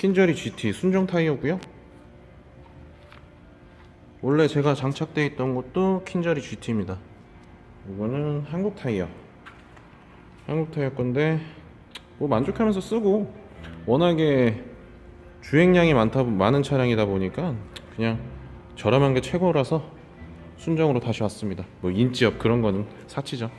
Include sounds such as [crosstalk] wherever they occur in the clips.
킨저리 GT 순정 타이어고요. 원래 제가 장착돼 있던 것도 킨저리 GT입니다. 이거는 한국 타이어. 한국 타이어 건데 뭐 만족하면서 쓰고 워낙에 주행량이 많다 많은 차량이다 보니까 그냥 저렴한 게 최고라서 순정으로 다시 왔습니다. 뭐 인지업 그런 거는 사치죠.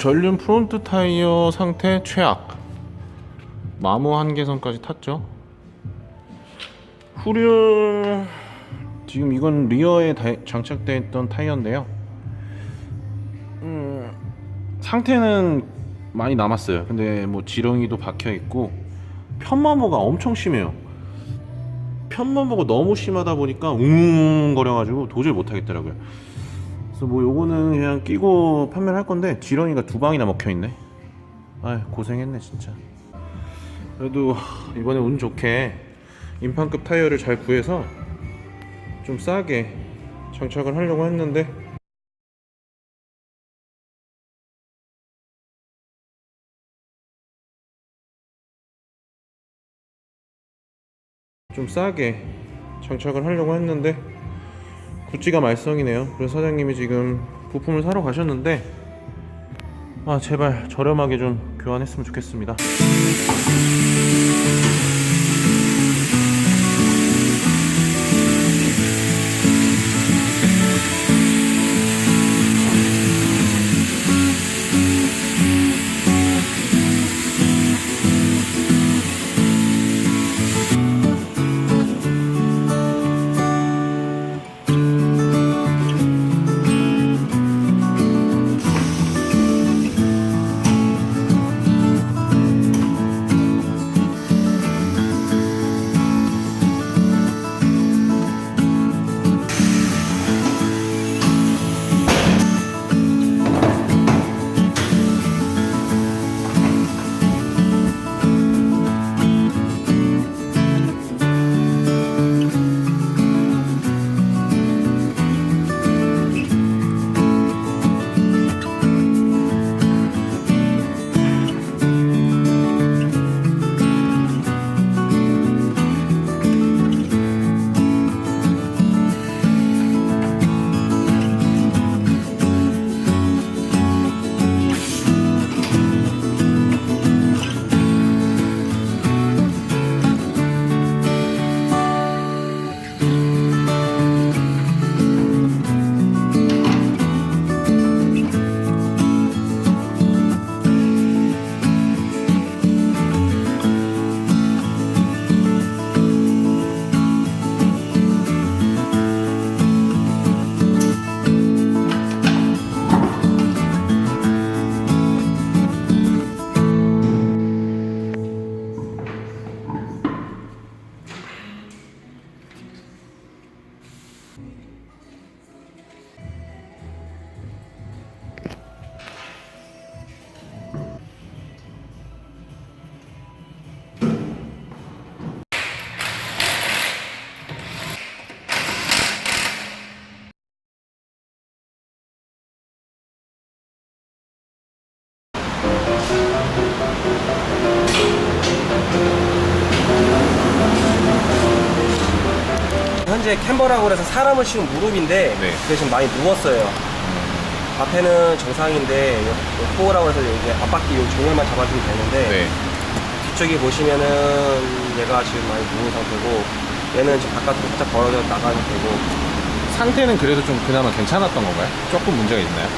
전륜 프론트 타이어 상태 최악. 마모 한계선까지 탔죠. 후륜 지금 이건 리어에 다- 장착되어 있던 타이어인데요. 음, 상태는 많이 남았어요. 근데 뭐 지렁이도 박혀 있고 편마모가 엄청 심해요. 편마모가 너무 심하다 보니까 웅웅거려 가지고 도저히 못 하겠더라고요. 그래서 뭐 요거는 그냥 끼고 판매를 할 건데 지렁이가 두 방이나 먹혀 있네. 아 고생했네 진짜. 그래도 이번에 운 좋게 인판급 타이어를 잘 구해서 좀 싸게 장착을 하려고 했는데 좀 싸게 장착을 하려고 했는데 구찌가 말썽이네요. 그래서 사장님이 지금 부품을 사러 가셨는데 아 제발 저렴하게 좀 교환했으면 좋겠습니다. 현재 캠버라고 해서 사람을 씌운 무릎인데 네. 지금 많이 누웠어요. 앞에는 정상인데 요- 요 코어라고 해서 이제 앞바퀴 요 종열만 잡아주면 되는데 네. 뒤쪽에 보시면은 얘가 지금 많이 누운 상태고 얘는 지금 바깥으로 살짝 벌어져 나가는 상태고 상태는 그래도 좀 그나마 괜찮았던 건가요? 조금 문제가 있나요?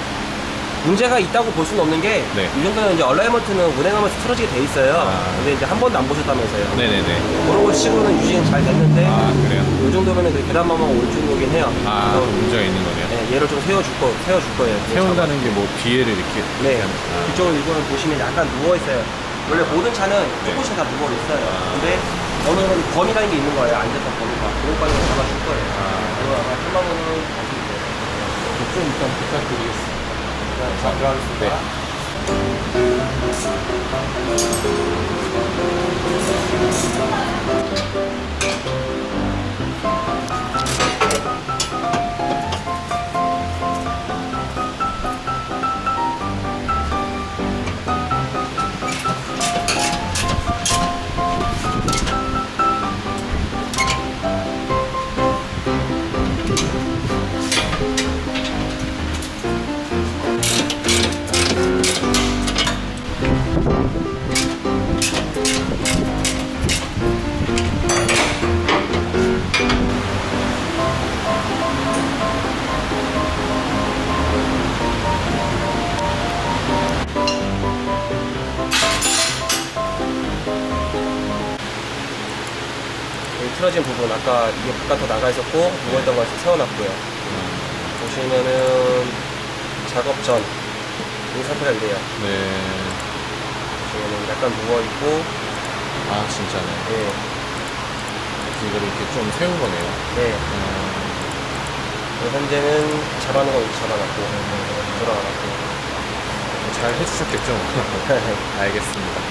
문제가 있다고 볼 수는 없는 게이 네. 정도는 이제 얼라이먼트는 운행하면서 틀어지게 돼 있어요. 아. 근데 이제 한 번도 안 보셨다면서요. 네네네. 그런 거 치고는 유지는 잘 됐는데 아 그래요? 이 정도면은 그 계단만 올 정도긴 해요. 아 그래서 좀 문제가 있는 거네요. 네, 얘를 좀 세워줄 거 세워줄 거예요. 세운다는 게뭐 뒤에를 이렇게 네, 아. 그쪽을 이거는 보시면 약간 누워 있어요. 원래 모든 차는 네. 조금씩 다 누워 있어요. 아. 근데 어느 범위 라인이 있는 거예요. 앉아서 범위가. 그것까지 잡아줄 거예요. 그리고 아마 있어요. 좀 일단 부탁드리겠습니다. 자, 들어가겠습니다. 여 틀어진 부분 아까 이게 바깥으로 나가 있었고 누워있던 것을 세워놨고요. 보시면은 작업 전 이 상태가 이래요. 네. 보시면은 약간 누워있고 아, 진짜네. 예, 이거를 이렇게 좀 세운 거네요. 네. 음, 그리고 현재는 잡아놓은 거 이렇게 잡아놨고 돌아가고 잘 해주셨겠죠? [laughs] 알겠습니다.